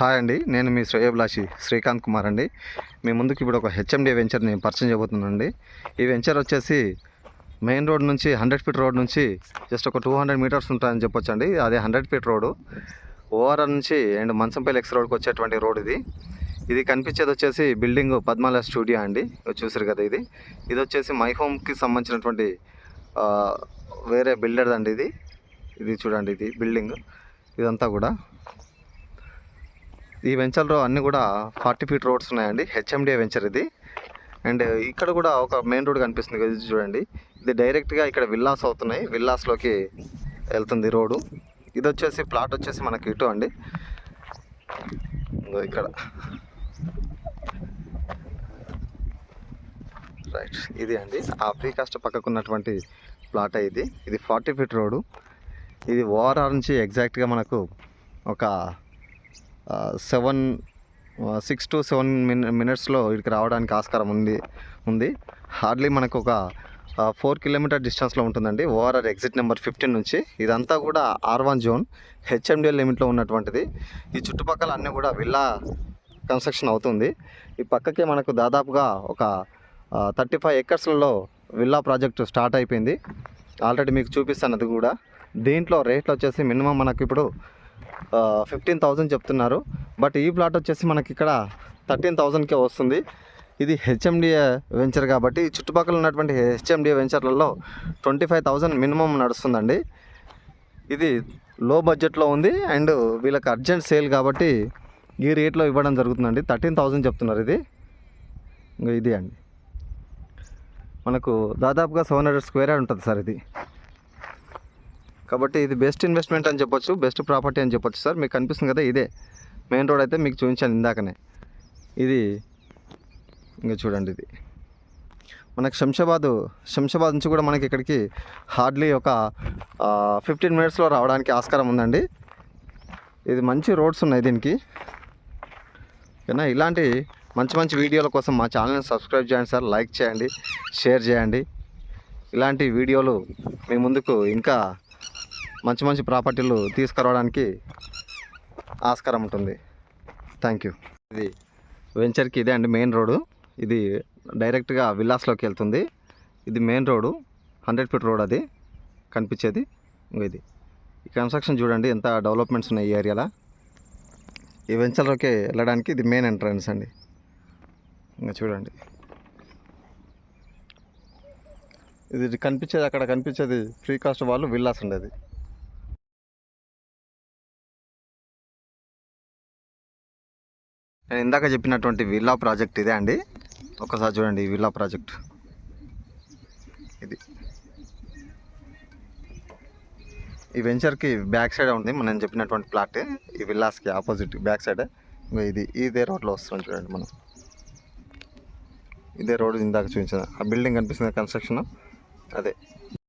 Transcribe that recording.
Hi అండి. నేను మీ శ్రేయభిలాషి శ్రీకాంత్ కుమార్ అండి. మీ ముందుకు ఇప్పుడు ఒక హెచ్ఎండి వెంచర్ని పరిచయం చేయబోతున్నానండి. ఈ వెంచర్ వచ్చేసి మెయిన్ రోడ్ నుంచి హండ్రెడ్ ఫీట్ రోడ్ నుంచి జస్ట్ ఒక టూ హండ్రెడ్ మీటర్స్ ఉంటుందని చెప్పొచ్చు అండి అదే హండ్రెడ్ ఫీట్ రోడ్డు ఓఆర్ఆర్ నుంచి అండ్ మంచంపల్లి ఎక్స్ రోడ్కి వచ్చేటువంటి రోడ్ ఇది. ఇది కనిపించేది వచ్చేసి బిల్డింగ్ పద్మాల స్టూడియో అండి. చూసారు కదా ఇది. ఇది వచ్చేసి మై హోమ్కి సంబంధించినటువంటి వేరే బిల్డర్ అండి ఇది. ఇది చూడండి ఇది బిల్డింగ్. ఇదంతా కూడా ఈ వెంచర్లో అన్నీ కూడా ఫార్టీ ఫీట్ రోడ్స్ ఉన్నాయండి. హెచ్ఎండిఏ వెంచర్ ఇది. అండ్ ఇక్కడ కూడా ఒక మెయిన్ రోడ్ కనిపిస్తుంది కదా ఇది చూడండి. ఇది డైరెక్ట్గా ఇక్కడ విల్లాస్ అవుతున్నాయి. విల్లాస్లోకి వెళ్తుంది రోడ్డు. ఇది వచ్చేసి ప్లాట్ వచ్చేసి మనకి ఇటు అండి. ఇక్కడ. రైట్ ఇది అండి. ఆ ఫ్రీ కాస్ట్ పక్కకు ఉన్నటువంటి ప్లాట్ ఇది. ఇది ఫార్టీ ఫీట్ రోడ్డు. ఇది ఓఆర్ఆర్ నుంచి ఎగ్జాక్ట్గా మనకు ఒక seven six to seven min మినిట్స్లో ఇక్కడికి రావడానికి ఆస్కారం ఉంది ఉంది. హార్డ్లీ మనకు ఒక ఫోర్ కిలోమీటర్ డిస్టెన్స్లో ఉంటుందండి. ఓఆర్ఆర్ ఎగ్జిట్ నెంబర్ ఫిఫ్టీన్ నుంచి. ఇదంతా కూడా ఆర్ వన్ జోన్ హెచ్ఎండిఎల్ లిమిట్లో ఉన్నటువంటిది. ఈ చుట్టుపక్కల అన్నీ కూడా విల్లా కన్స్ట్రక్షన్ అవుతుంది. ఈ పక్కకే మనకు దాదాపుగా ఒక థర్టీ ఫైవ్ ఎకర్స్లలో విల్లా ప్రాజెక్ట్ స్టార్ట్ అయిపోయింది. ఆల్రెడీ మీకు చూపిస్తాను అది కూడా. దీంట్లో రేట్లు వచ్చేసి మినిమం మనకి ఇప్పుడు ఫిఫ్టీన్ థౌజండ్ చెప్తున్నారు. బట్ ఈ ప్లాట్ వచ్చేసి మనకి ఇక్కడ థర్టీన్ థౌజండ్కే వస్తుంది. ఇది హెచ్ఎండిఏ వెంచర్ కాబట్టి చుట్టుపక్కల ఉన్నటువంటి హెచ్ఎండిఏ వెంచర్లలో ట్వంటీ ఫైవ్ థౌజండ్ మినిమం నడుస్తుందండి. ఇది లో బడ్జెట్లో ఉంది అండ్ వీళ్ళకి అర్జెంట్ సేల్ కాబట్టి ఈ రేట్లో ఇవ్వడం జరుగుతుందండి. థర్టీన్ థౌజండ్ చెప్తున్నారు ఇది. ఇంకా ఇది అండి. మనకు దాదాపుగా సెవెన్ హండ్రెడ్ స్క్వేర్ యార్డ్ ఉంటుంది సార్ ఇది. కాబట్టి ఇది బెస్ట్ ఇన్వెస్ట్మెంట్ అని చెప్పొచ్చు బెస్ట్ ప్రాపర్టీ అని చెప్పొచ్చు సార్. మీకు కనిపిస్తుంది కదా ఇదే. మెయిన్ రోడ్ అయితే మీకు చూపించాను ఇందాకనే. ఇది ఇంకా చూడండి ఇది. మనకి శంషాబాద్ శంషాబాద్ నుంచి కూడా మనకి ఇక్కడికి హార్డ్లీ ఒక ఫిఫ్టీన్ మినిట్స్లో రావడానికి ఆస్కారం ఉందండి. ఇది మంచి రోడ్స్ ఉన్నాయి దీనికి. ఓకేనా ఇలాంటి మంచి మంచి వీడియోల కోసం మా ఛానల్ని సబ్స్క్రైబ్ చేయండి సార్. లైక్ చేయండి షేర్ చేయండి. ఇలాంటి వీడియోలు మీ ముందుకు ఇంకా మంచి మంచి ప్రాపర్టీలు తీసుకురావడానికి ఆస్కారం ఉంటుంది. థ్యాంక్ యూ ఇది వెంచర్కి ఇదే అండి మెయిన్ రోడ్డు. ఇది డైరెక్ట్గా విల్లాస్లోకి వెళ్తుంది. ఇది main road. Hundred feet road అది కనిపించేది. ఇది. ఈ కన్స్ట్రక్షన్ చూడండి ఎంత డెవలప్మెంట్స్ ఉన్నాయి ఈ ఏరియాలో. ఈ వెంచర్లోకి వెళ్ళడానికి ఇది మెయిన్ ఎంట్రన్స్ అండి. ఇంకా చూడండి. ఇది కనిపించేది అక్కడ కనిపించేది ఫ్రీ కాస్ట్ వాళ్ళు విల్లాస్ ఉండేది. నేను ఇందాక చెప్పినటువంటి విల్లా ప్రాజెక్ట్ ఇదే అండి. ఒకసారి చూడండి ఈ విల్లా ప్రాజెక్ట్. ఇది. ఈ వెంచర్కి బ్యాక్ సైడ్ ఉంది మనం చెప్పినటువంటి ప్లాట్. ఈ విల్లాస్కి ఆపోజిట్ బ్యాక్ సైడ్. ఇది ఇదే రోడ్లో వస్తుంది చూడండి మనం. ఇదే రోడ్ ఇందాక చూపించిన. ఆ బిల్డింగ్ కనిపిస్తుంది కన్స్ట్రక్షన్. అదే.